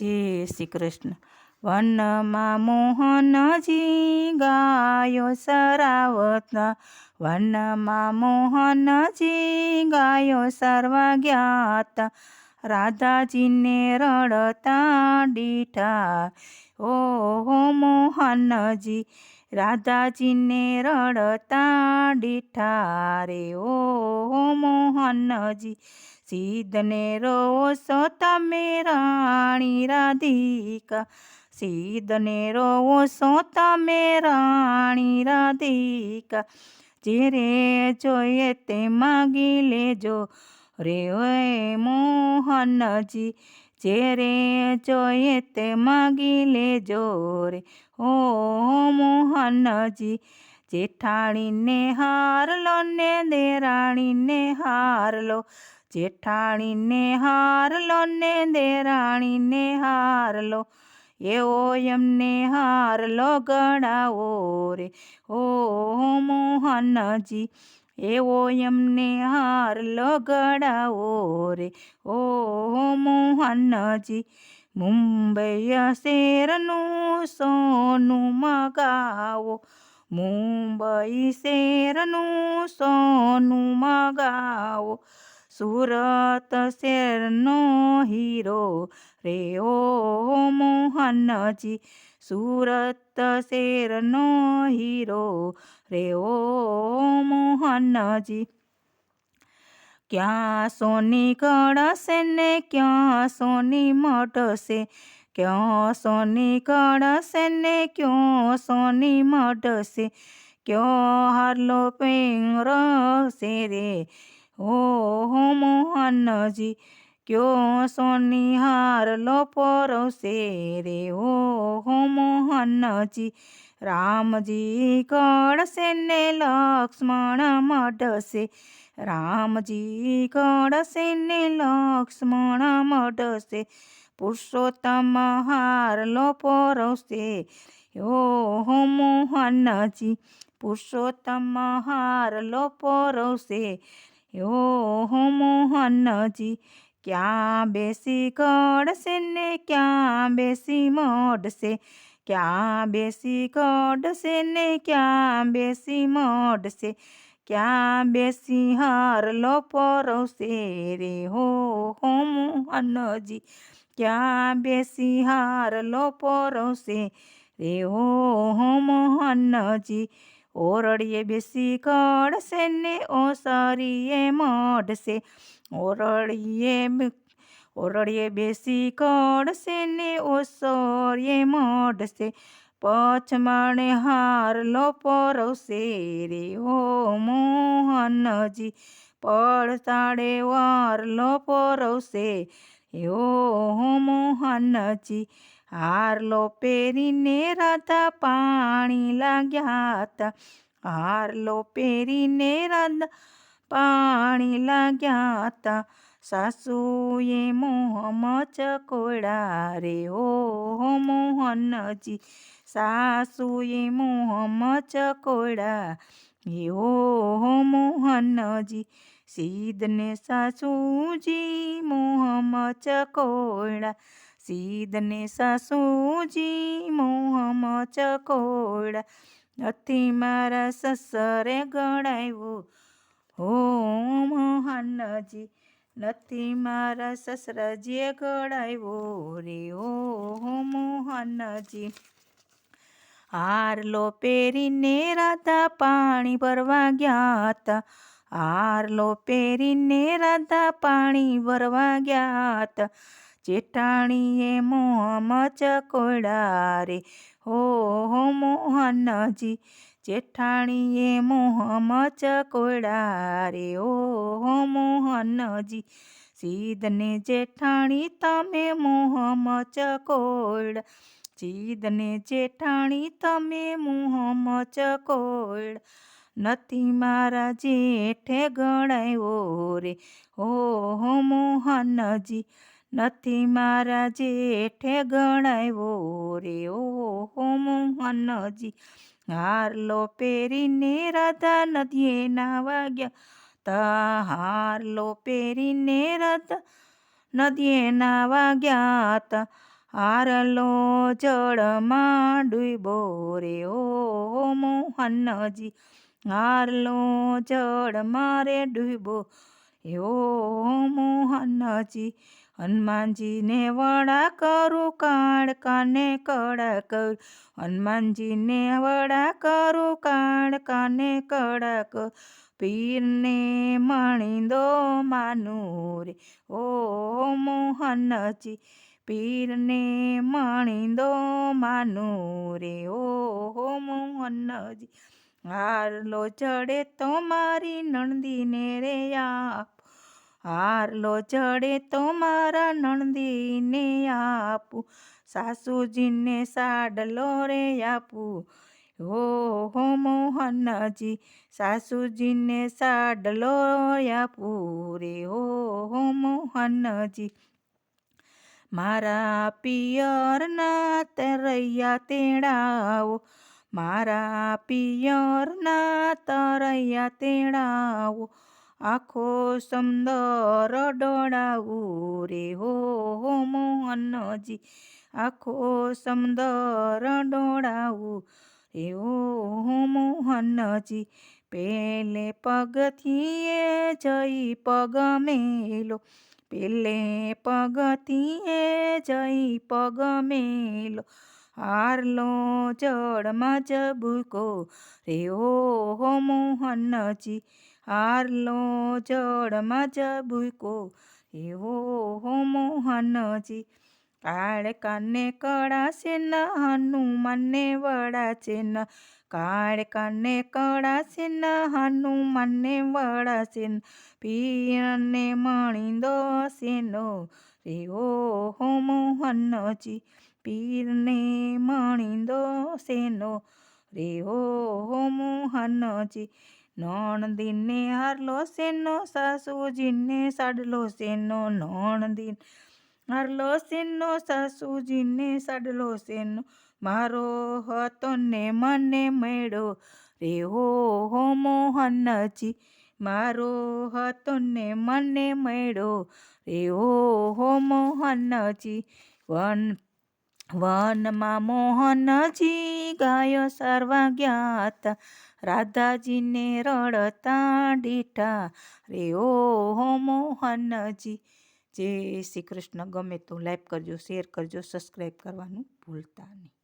જય શ્રી કૃષ્ણ. વનમાં મોહનજી ગાયો સરાવત. વનમાં મોહનજી ગાયો સર્વા જ્ઞાત રાધાજીને રડતા દીઠા. ઓહો મોહનજી રાધાજીને રડતા દીઠા રે. ઓહો મોહનજી સિદ્ધને રોસો તમે રાણી રાધિકા સિદ્ધને રોસો તમે રાણી રાધિકા, જે રે જોઈએ તે માગી લેજો. રે ઓય મોહનજી, જે રે જોઈએ તે માગી લેજો. રે ઓ મોહનજી, જેઠાણીને હારલો ને દેરાણીને હારલો જેઠાણીને હારલો ને દેરાણીને હારલો. એવો એમને હારલો ગણાવો રે. ઓ મોહનજી, એવો એમને હારલો ગણાવો રે. ઓ મોહનજી, મુંબઈ શેરનું સોનું મગાવો. મુંબઈ શેરનું સોનું મગાવો. સુરત શેરનો હીરો રે ઓ મોહનજી. સુરત શેરનો હીરો રે ઓ મોહનજી. ક્યાં સોની કળશે ને ક્યાં સોની મઢશે ક્યાં સોની કળશે ને ક્યાં સોની મઢશે ક્યાં હારલો પેંગરશે રે? ઓહો મોહનજી, ક્યો સોની હારલો પરોશે રે? ઓહો મોહનજી, રામજી કળશે ને લક્ષ્મણ મઢશે રામજી કળશે ને લક્ષ્મણ મઢશે પુરુષોત્તમ હારલો પરોશે હો મોહનજી, પુરુષોત્તમ હારલો પરોશે ઓહો મોહનજી, ક્યાં બેસી કડશે ને ક્યાં બેસી મઢશે? ક્યાં બેસી કડશે ને ક્યાં બેસી મઢશે? ક્યાં બેસી હારલો પરોશે રે? હો હો મોહનજી, ક્યાં બેસી હારલો પરોશે રે? હો હો મોહનજી ઓરડીએ બેસી કડશે ને ઓસરીએ મઢશે. ઓરડીએ ઓરડીએ બેસી કડશે ને ઓસરીએ મઢશે. પછમાણે હારલો પરોશે રે ઓ મોહનજી. પડતાડે વારલો પરોશે ઓ મોહનજી. હારલો પહેરીને રાધા પાણી લાગ્યા હતા હારલો પહેરીને રાધા પાણી લાગ્યા હતા સાસુએ મોહમ ચકોડા રે હો મોહનજી. સાસુએ મોહમ ચકોડા ઓ મોહનજી. સીધને સાસુજી મોહમ ચકોડા સિદ્ધને સાસુજી, મોહમ ચકોડા નથી મારા સસરે ગણાવ્યો. હો મોહનજી, નથી મારા સસરાજીએ ગળાવ્યો રે ઓ મોહનજી હારલો પહેરીને રાધા પાણી ભરવા ગયા હતા. હારલો પહેરીને રાધા પાણી ભરવા ગયા હતા. જેઠાણીએ મોહમ ચકોડા રે હો હો, મોહનજી, જેઠાણીએ મોહમ ચકોડા રે ઓ મોહનજી, સીધને જેઠાણી તમે મોહમ ચકોડ ચીદને જેઠાણી તમે મોહમ ચકોડ નથી મારા જેઠે ગણાયો રે. હો, મોહનજી નથી મારા જેઠે ગણાવ્યો રે ઓ મોહનજી. હારલો પહેરીને રાધા નદીએ નાવા ગયા. તા હારલો પહેરીને રાધા નદીએ નાવા ગયા તા હારલો જળમાં ડૂબો રે ઓ મોહનજી. હારલો જળમાં રે ડૂબો ઓ મોહનજી. હનુમાનજીને વડા કરું, કાળ કાને કડા કર હનુમાનજીને વડા કરું, કાળ કાને કડા કર પીરને મણિંદો માનું રે ઓ મોહનજી, પીરને મણિંદો માનું રે ઓ મોહનજી હારલો ચડે તો મારી નણદીને રે આપ હારલો જડે તો મારા નણદીને આપું, સાસુજીને સાડલો રે આપું. હો હો મોહનજી, સાસુજીને સાડલો આપું રે. હો હો મોહનજી, મારા પિયરના તરૈયા તેડાવો, મારા પિયરના તરૈયા તેડાવો આખો સમદર ડોળાવું રે હો હો મોહનજી. આખો સમદર ડોળાવું રે હો મોહનજી. પેલે પગથીએ જઈ પગ મેલો, પેલે પગથીએ જઈ પગ મેલો. હારલો જળમાં જ ભૂકો રે હો મોહનજી. હારલો જળમાં જ ભૂકો, એવો હો મોહનજી. કાળ કાને કળા છે ન, હનુમાનને વડા છે ન. કાળ કાને કળા છે ન, હનુમાનને વડા છે ન. પીરને મણિંદો છે નો રે હો મોહનજી. પીરને મણીદો સેનો રે હો મોહનજી. નણદીને હારલો સેનો સાસુજીને સાડલો સેનો નણદીન હારલો સેનો સાસુજીને સાડલો સેનો મારો હતો ને મને મેળો રે હો હો મોહનજી. મારો હતો ને મને મેળો રે હો હો મોહનજી. વન વનમાં મોહનજી ગાયો સર્વા ગયા હતા રાધાજીને રડતા ડીઠા, રે ઓ હો મોહનજી, જય શ્રી કૃષ્ણ. ગમે તો લાઈક કરજો, શેર કરજો, સબસ્ક્રાઈબ કરવાનું ભૂલતા નહીં.